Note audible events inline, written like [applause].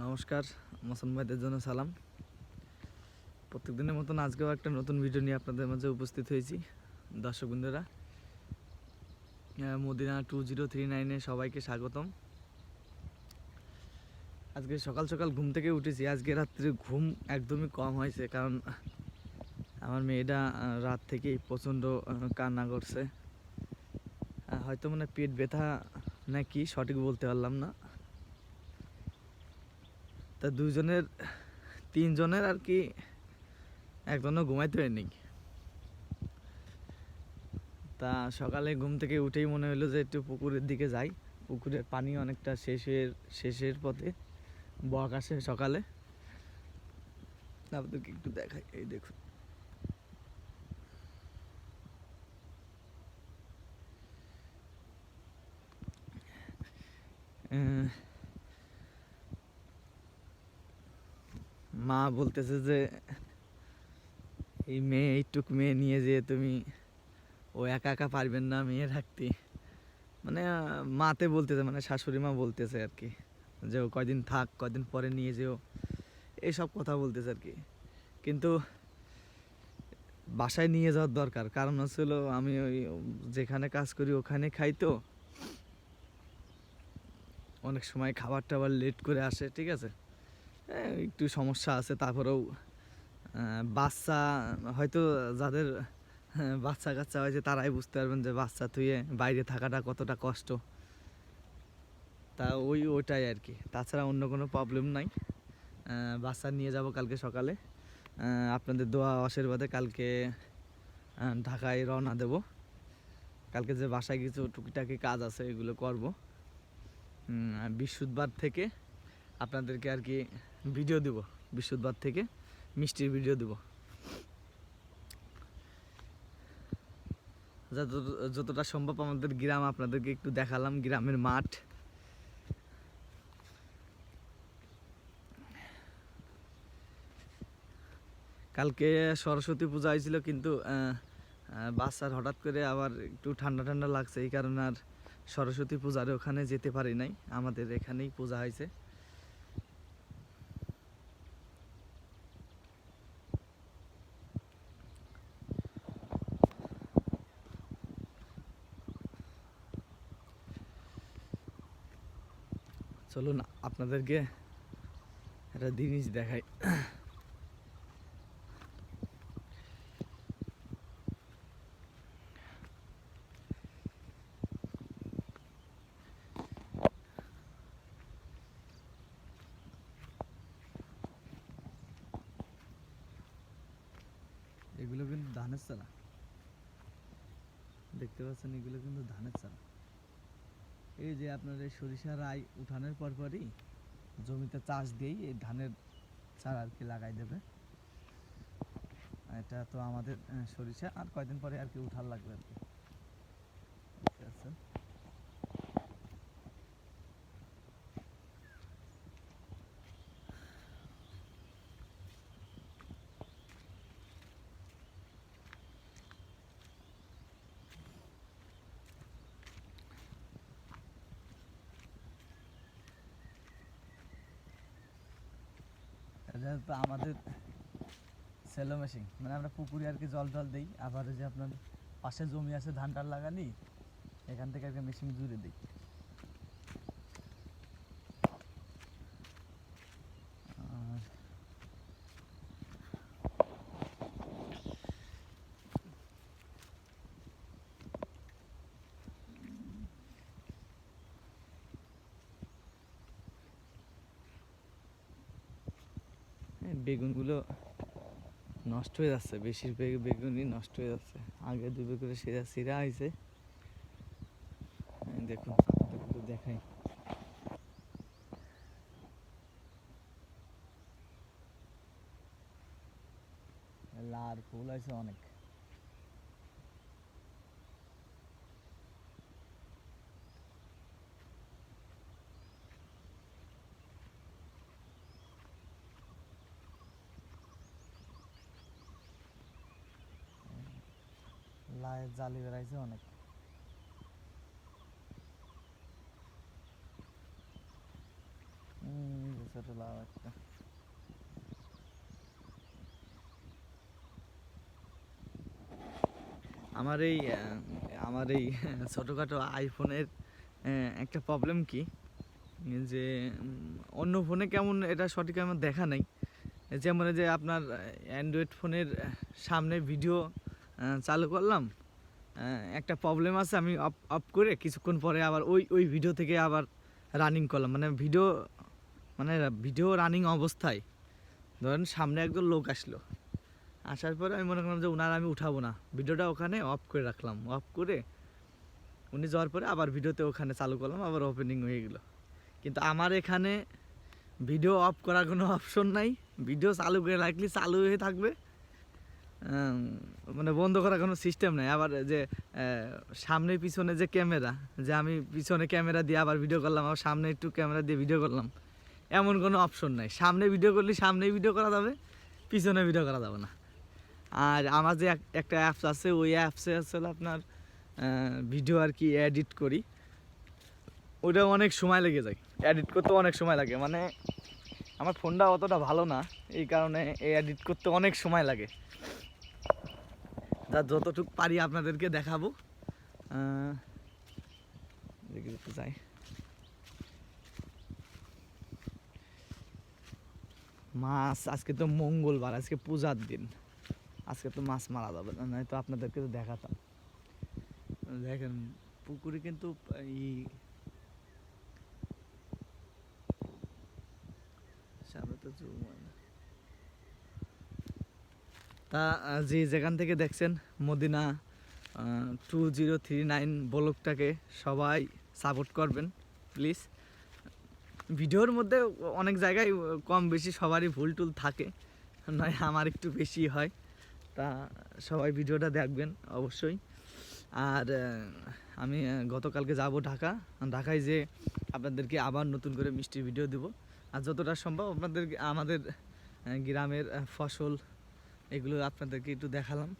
নমস্কার, মোসন ভাইদের জন্য সালাম। প্রত্যেক দিনের মতন আজকেও একটা নতুন ভিডিও নিয়ে আপনাদের মাঝে উপস্থিত হয়েছি। দর্শক বন্ধুরা মদিনা টু জিরো থ্রি নাইনে সবাইকে স্বাগতম। আজকে সকাল সকাল ঘুম থেকে উঠেছি। আজকে রাত্রে ঘুম একদমই কম হয়েছে কারণ আমার মেয়েটা রাত থেকেই প্রচণ্ড কান্না করছে। হয়তো মানে পেট ব্যথা নাকি সঠিক বলতে পারলাম না। তা দুজনের তিনজনের আর কি একজনও ঘুমাইতে হয়নি তা সকালে ঘুম থেকে উঠেই মনে হলো যে একটু পুকুরের দিকে যাই। পুকুরের পানি অনেকটা শেষের শেষের পথে বক আসে সকালে। আপনাদেরকে একটু দেখাই এই দেখুন। আহ, মা বলতেছে যে, এই মেয়ে, এইটুক মেয়ে নিয়ে যে তুমি ও একা একা পারবেন না মেয়ে রাখতে মানে মাতে বলতেছে মানে শাশুড়ি মা বলতেছে আর কি, যে ও কয়দিন থাক, কয়দিন পরে নিয়ে যেও, এইসব কথা বলতেছে আর কি। কিন্তু বাসায় নিয়ে যাওয়ার দরকার, কারণ হচ্ছিল আমি ওই যেখানে কাজ করি ওখানে খাই তো। অনেক সময় খাবার টাবার লেট করে আসে, ঠিক আছে? একটু সমস্যা আছে তারপরেও বাচ্চা হয়তো যাদের হ্যাঁ, বাচ্চা কাচ্চা হয়েছে তারাই বুঝতে পারবেন যে বাচ্চা থুয়ে বাইরে থাকাটা কতটা কষ্ট। তা ওই ওইটাই আর কি। তাছাড়া অন্য কোনো প্রবলেম নাই। বাচ্চা নিয়ে যাব কালকে সকালে। আপনাদের দোয়া আশীর্বাদে কালকে ঢাকায় রওনা দেব। কালকে যে বাসায় কিছু টুকিটাকি কাজ আছে এগুলো করব। বৃহস্পতিবার থেকে আপনাদেরকে আর কি ভিডিও দিব বৃহস্পতিবার থেকে মিষ্টির ভিডিও দিব। যত, যতটা সম্ভব আমাদের গ্রাম আপনাদেরকে একটু দেখালাম, গ্রামের মাঠ। কালকে সরস্বতী পূজা হয়েছিল, কিন্তু বাচ্চার হঠাৎ করে আবার একটু ঠান্ডা ঠান্ডা লাগছে, এই কারণে আর সরস্বতী পূজার ওখানে যেতে পারি নাই। আমাদের এখানেই পূজা হয়েছে। চলুন আপনাদেরকে একটা জিনিস দেখাই। এগুলো কিন্তু ধানের চারা। দেখতে পাচ্ছেন, এগুলো কিন্তু ধানের চারা। এই যে আপনার এই সরিষা রাই উঠানোর পরপরই জমিতে চাষ দিয়েই এই ধানের চারা আর কি লাগাই দেবে। এটা তো আমাদের সরিষা, আর কয়দিন পরে আর কি উঠার লাগবে আর কি দেখতে পাচ্ছেন? এটা তো আমাদের সেলো মেশিন মানে আমরা পুকুরে আর কি জল টল দিই, আবার যে আপনার পাশে জমি আছে ধান টান লাগানি, এখান থেকে আর কি মেশিন জুড়ে দিই। বেগুনগুলো নষ্ট হয়ে যাচ্ছে, বেশিরভাগ বেগুনই নষ্ট হয়ে যাচ্ছে। আগে দুবে করে সেরা সিরা এই দেখুন দেখাই। লাল ফুল আছে অনেক। লায়ের জালি বেড়াইছে অনেক। বুঝতে লাউ একটা। আমার এই আমার এই, [laughs] ছোটোখাটো আইফোনের একটা প্রবলেম কি? যে অন্য ফোনে কেমন এটা সঠিক আমার দেখা নাই। যেমন যে আপনার অ্যান্ড্রয়েড ফোনের সামনে ভিডিও চালু করলাম। একটা প্রবলেম আছে, আমি অফ অফ করে কিছুক্ষণ পরে আবার ওই ওই ভিডিও থেকে আবার রানিং করলাম। মানে ভিডিও মানে ভিডিও রানিং অবস্থায়। ধরেন সামনে একজন লোক আসলো। আসার পরে আমি মনে করলাম যে ওনার আমি উঠাবো না। ভিডিওটা ওখানে অফ করে রাখলাম। অফ করে উনি যাওয়ার পরে আবার ভিডিওতে ওখানে চালু করলাম, আবার ওপেনিং হয়ে গেলো। কিন্তু আমার এখানে ভিডিও অফ করার কোনো অপশন নাই। ভিডিও চালু করে রাখলে চালু হয়ে থাকবে। মানে বন্ধ করার কোনো সিস্টেম নাই। আবার যে সামনে পিছনে যে ক্যামেরা যে আমি পিছনে ক্যামেরা দিয়ে আবার ভিডিও করলাম, আবার সামনে একটু ক্যামেরা দিয়ে ভিডিও করলাম, এমন কোনো অপশন নাই। সামনে ভিডিও করলে সামনে ভিডিও করা যাবে, পিছনে ভিডিও করা যাবে না। আর আমার যে একটা অ্যাপস আছে, ওই অ্যাপসে আসলে আপনার ভিডিও আর কি এডিট করি। ওটা অনেক সময় লেগে যায়। এডিট করতে অনেক সময় লাগে। মানে আমার ফোনটা অতটা ভালো না, এই কারণে এডিট করতে অনেক সময় লাগে। যা যতটুকু পারি আপনাদেরকে দেখাবো। যাই। মাছ, আজকে তো মঙ্গলবার, আজকে পূজার দিন। আজকে তো মাছ মারা যাবে না নয়তো আপনাদেরকে তো দেখাতাম। দেখেন, পুকুরে কিন্তু এই সামনে তো zoom হয়। তা যে যেখান থেকে দেখছেন, Madina two zero three nine ব্লকটাকে সবাই সাপোর্ট করবেন প্লিজ ভিডিওর মধ্যে অনেক জায়গায় কম বেশি সবারই ভুল টুল থাকে, নয় আমার একটু বেশি হয়। তা, সবাই ভিডিওটা দেখবেন, অবশ্যই। আর আমি গতকালকে যাব ঢাকা। ঢাকায় যে আপনাদেরকে আবার নতুন করে মিষ্টির ভিডিও দেবো। আর যতটা সম্ভব আপনাদেরকে আমাদের গ্রামের ফসল এগুলো আপনাদেরকে একটু দেখালাম।